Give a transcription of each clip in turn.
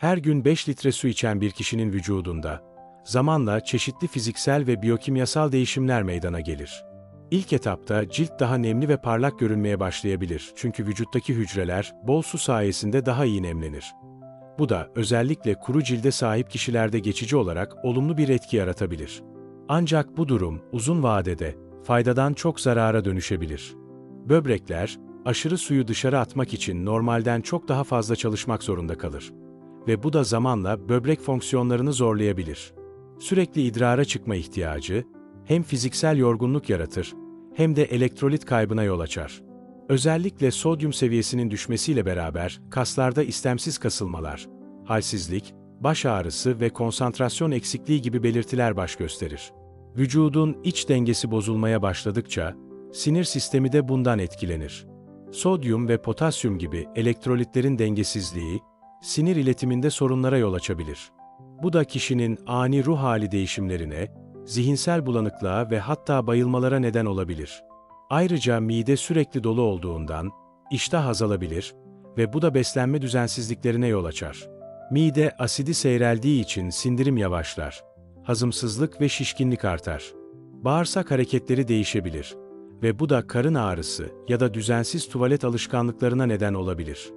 Her gün 5 litre su içen bir kişinin vücudunda, zamanla çeşitli fiziksel ve biyokimyasal değişimler meydana gelir. İlk etapta cilt daha nemli ve parlak görünmeye başlayabilir çünkü vücuttaki hücreler bol su sayesinde daha iyi nemlenir. Bu da özellikle kuru cilde sahip kişilerde geçici olarak olumlu bir etki yaratabilir. Ancak bu durum uzun vadede faydadan çok zarara dönüşebilir. Böbrekler, aşırı suyu dışarı atmak için normalden çok daha fazla çalışmak zorunda kalır. Ve bu da zamanla böbrek fonksiyonlarını zorlayabilir. Sürekli idrara çıkma ihtiyacı, hem fiziksel yorgunluk yaratır, hem de elektrolit kaybına yol açar. Özellikle sodyum seviyesinin düşmesiyle beraber kaslarda istemsiz kasılmalar, halsizlik, baş ağrısı ve konsantrasyon eksikliği gibi belirtiler baş gösterir. Vücudun iç dengesi bozulmaya başladıkça, sinir sistemi de bundan etkilenir. Sodyum ve potasyum gibi elektrolitlerin dengesizliği, sinir iletiminde sorunlara yol açabilir. Bu da kişinin ani ruh hali değişimlerine, zihinsel bulanıklığa ve hatta bayılmalara neden olabilir. Ayrıca mide sürekli dolu olduğundan iştah azalabilir ve bu da beslenme düzensizliklerine yol açar. Mide asidi seyreldiği için sindirim yavaşlar. Hazımsızlık ve şişkinlik artar. Bağırsak hareketleri değişebilir ve bu da karın ağrısı ya da düzensiz tuvalet alışkanlıklarına neden olabilir.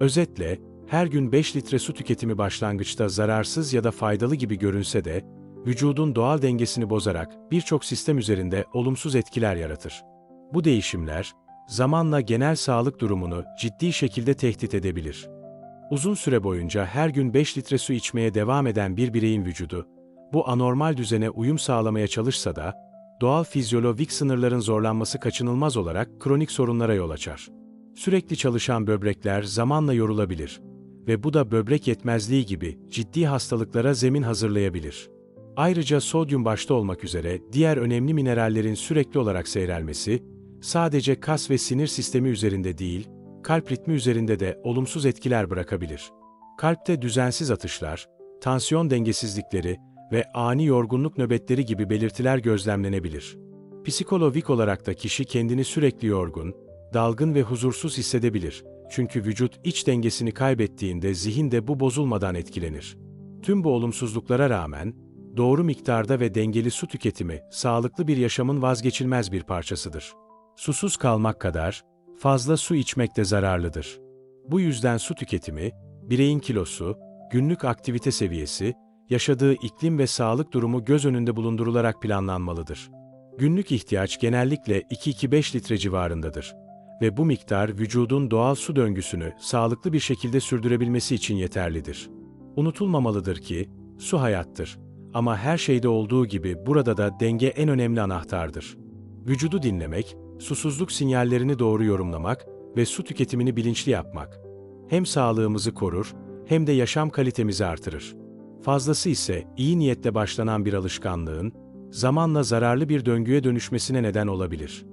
Özetle, her gün 5 litre su tüketimi başlangıçta zararsız ya da faydalı gibi görünse de, vücudun doğal dengesini bozarak birçok sistem üzerinde olumsuz etkiler yaratır. Bu değişimler, zamanla genel sağlık durumunu ciddi şekilde tehdit edebilir. Uzun süre boyunca her gün 5 litre su içmeye devam eden bir bireyin vücudu, bu anormal düzene uyum sağlamaya çalışsa da, doğal fizyolojik sınırların zorlanması kaçınılmaz olarak kronik sorunlara yol açar. Sürekli çalışan böbrekler zamanla yorulabilir ve bu da böbrek yetmezliği gibi ciddi hastalıklara zemin hazırlayabilir. Ayrıca sodyum başta olmak üzere diğer önemli minerallerin sürekli olarak seyrelmesi, sadece kas ve sinir sistemi üzerinde değil, kalp ritmi üzerinde de olumsuz etkiler bırakabilir. Kalpte düzensiz atışlar, tansiyon dengesizlikleri ve ani yorgunluk nöbetleri gibi belirtiler gözlemlenebilir. Psikolojik olarak da kişi kendini sürekli yorgun, dalgın ve huzursuz hissedebilir. Çünkü vücut iç dengesini kaybettiğinde zihin de bu bozulmadan etkilenir. Tüm bu olumsuzluklara rağmen, doğru miktarda ve dengeli su tüketimi, sağlıklı bir yaşamın vazgeçilmez bir parçasıdır. Susuz kalmak kadar, fazla su içmek de zararlıdır. Bu yüzden su tüketimi, bireyin kilosu, günlük aktivite seviyesi, yaşadığı iklim ve sağlık durumu göz önünde bulundurularak planlanmalıdır. Günlük ihtiyaç genellikle 2-2-5 litre civarındadır ve bu miktar vücudun doğal su döngüsünü sağlıklı bir şekilde sürdürebilmesi için yeterlidir. Unutulmamalıdır ki, su hayattır. Ama her şeyde olduğu gibi burada da denge en önemli anahtardır. Vücudu dinlemek, susuzluk sinyallerini doğru yorumlamak ve su tüketimini bilinçli yapmak. Hem sağlığımızı korur, hem de yaşam kalitemizi artırır. Fazlası ise iyi niyetle başlanan bir alışkanlığın, zamanla zararlı bir döngüye dönüşmesine neden olabilir.